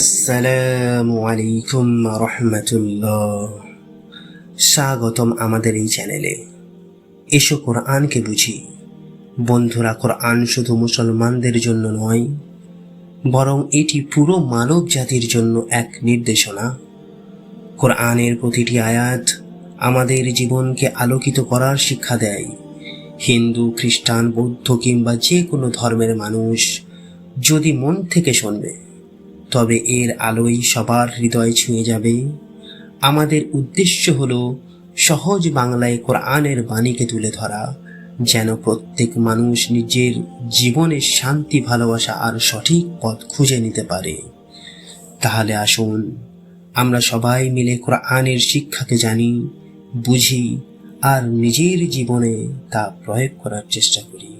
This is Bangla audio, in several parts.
আসসালামু আলাইকুম রহমতুল্লাহ। স্বাগতম আমাদের এই চ্যানেলে। এসো কোরআনকে বুঝি। বন্ধুরা, কোরআন শুধু মুসলমানদের জন্য নয়, বরং এটি পুরো মানব জাতির জন্য এক নির্দেশনা। কোরআনের প্রতিটি আয়াত আমাদের জীবনকে আলোকিত করার শিক্ষা দেয়। হিন্দু, খ্রিস্টান, বৌদ্ধ কিংবা যে কোনো ধর্মের মানুষ যদি মন থেকে শুনবে তবে এর আলোই সবার হৃদয় ছুঁয়ে যাবে। আমাদের উদ্দেশ্য হলো সহজ বাংলায় কোরআনের বাণীকে তুলে ধরা, যেন প্রত্যেক মানুষ নিজের জীবনের শান্তি, ভালোবাসা আর সঠিক পথ খুঁজে নিতে পারে। তাহলে আসুন, আমরা সবাই মিলে কোরআনের শিক্ষাকে জানি, বুঝি আর নিজের জীবনে তা প্রয়োগ করার চেষ্টা করি।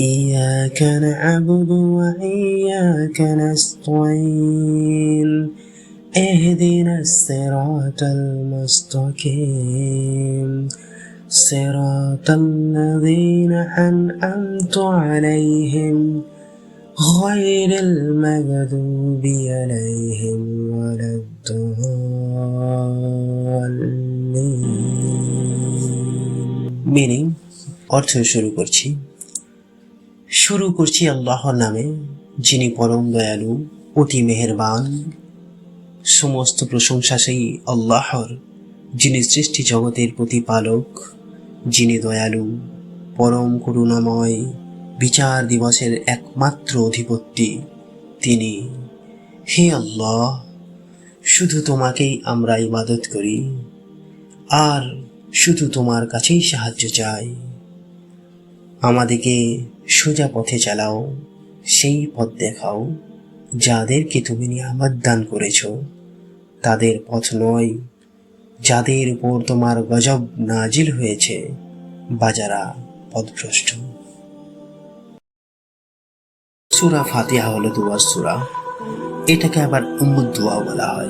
إياك نعبد وإياك نستعين اهدنا الصراط المستقيم صراط الذين أنعمت عليهم غير المغضوب عليهم ولا الضالين meaning অর্থ শুরু করছি শুরু করছি আল্লাহর নামে, যিনি পরম দয়ালু, অতি মেহেরবান। সমস্ত প্রশংসা সেই আল্লাহর, যিনি সৃষ্টি জগতের প্রতিপালক, যিনি দয়ালু, পরম করুণাময়, বিচার দিবসের একমাত্র অধিপতি। তিনি, হে আল্লাহ, শুধু তোমাকেই আমরা ইবাদত করি, আর শুধু তোমার কাছেই সাহায্য চাই। আমাদেরকে সোজা পথে চালাও, সেই পথ দেখাও, যাদেরকে তুমি নিয়ামত দান করেছ। তাদের পথ নয়, যাদের উপর তোমার গজব নাজিল হয়েছে, বা যারা পথভ্রষ্ট। সুরা ফাতিহা হলো দুয়ার সুরা। এটাকে আবার উম্মুদ দোয়া বলা হয়।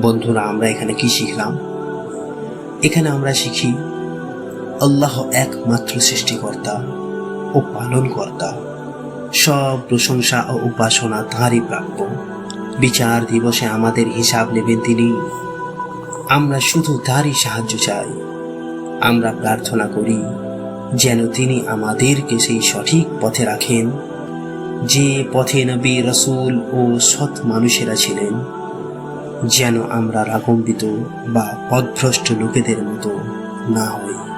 বন্ধুরা, আমরা এখানে কি শিখলাম? এখানে আমরা শিখি, আল্লাহ একমাত্র সৃষ্টিকর্তা। ও পালনকর্তা সব প্রশংসা ও উপাসনা তাঁরই প্রাপ্য। বিচার দিবসে আমাদের হিসাব নেবেন তিনি। আমরা শুধু তারই সাহায্য চাই। আমরা প্রার্থনা করি, যেন তিনি আমাদেরকে সেই সঠিক পথে রাখেন। যে পথে নবী রসুল ও সৎ মানুষেরা ছিলেন, যেন আমরা রাগম্বিত বা পদভ্রষ্ট লোকেদের মতো না হই।